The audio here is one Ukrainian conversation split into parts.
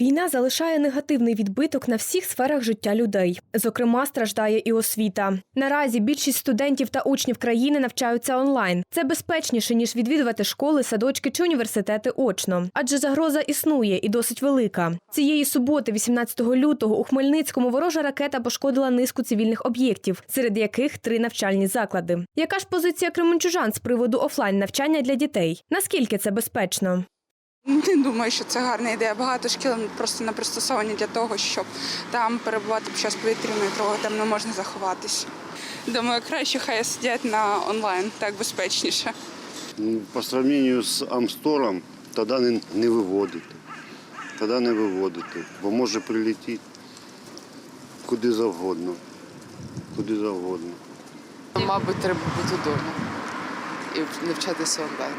Війна залишає негативний відбиток на всіх сферах життя людей. Зокрема, страждає і освіта. Наразі більшість студентів та учнів країни навчаються онлайн. Це безпечніше ніж відвідувати школи, садочки чи університети очно, адже загроза існує і досить велика. Цієї суботи, 18 лютого, у Хмельницькому ворожа ракета пошкодила низку цивільних об'єктів, серед яких три навчальні заклади. Яка ж позиція кременчужан з приводу офлайн навчання для дітей? Наскільки це безпечно? Не думаю, що це гарна ідея. Багато шкіл просто не пристосовані для того, щоб там перебувати під час повітряної тривоги, там не можна заховатись. Думаю, краще хай сидять на онлайн, так безпечніше. Ну, По сравнению з Амстором, тоді не, не виводити. Тоді не виводити, бо може прилетіти куди завгодно. Куди завгодно. Мабуть, треба бути вдома і навчатися онлайн.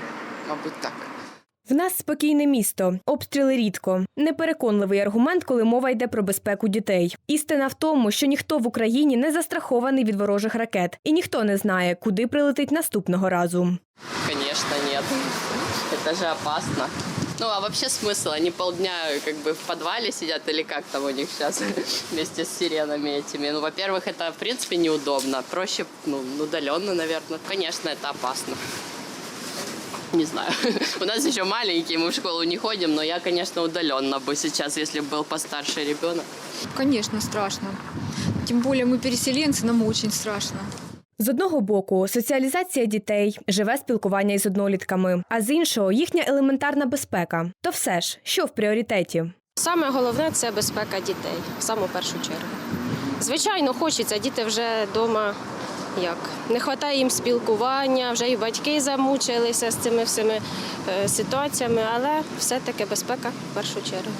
Мабуть, так. В нас спокійне місто, обстріли рідко. Непереконливий аргумент, коли мова йде про безпеку дітей. Істина в тому, що ніхто в Україні не застрахований від ворожих ракет, і ніхто не знає, куди прилетить наступного разу. Конечно, нет. Это же опасно. Ну, а вообще смысл? Они полдня как бы в подвале сидят или как там у них сейчас вместе с сиренами этими. Ну, во-первых, это, в принципе, неудобно. Проще, ну, удаленно, наверное. Конечно, это опасно. Не знаю. У нас еще маленькие, мы в школу не ходим, но я, конечно, удаленно бы сейчас, если бы был постарше ребенок. Конечно, страшно. Тем более мы переселенцы, нам очень страшно. З одного боку соціалізація дітей, живе спілкування із однолітками, а з іншого їхня елементарна безпека. То все ж, що в пріоритеті? Саме головне це безпека дітей, в саму першу чергу. Звичайно, хочеться, діти вже вдома як. Не вистачає їм спілкування, вже і батьки замучилися з цими всіми е, ситуаціями, але все-таки безпека в першу чергу.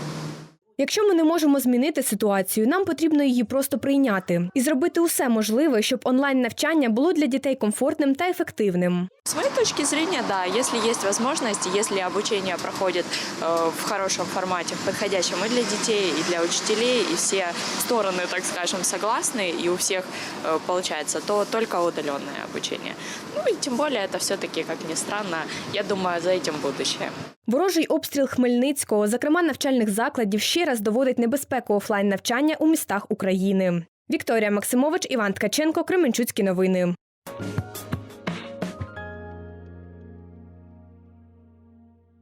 Якщо ми не можемо змінити ситуацію, нам потрібно її просто прийняти і зробити усе можливе, щоб онлайн навчання було для дітей комфортним та ефективним. С моей точки зрения, да, если есть возможность, если обучение проходит э, в хорошем формате, в подходящем и для детей, и для учителей, и все стороны, так скажем, согласны, и у всех э, получается, то только удаленное обучение. Ну и тем более это все-таки, как ни странно, я думаю, за этим будущее. Ворожий обстріл Хмельницького, зокрема навчальних закладів, ще раз доводить небезпеку офлайн навчання у містах України. Вікторія Максимович, Іван Ткаченко, Кременчуцькі новини.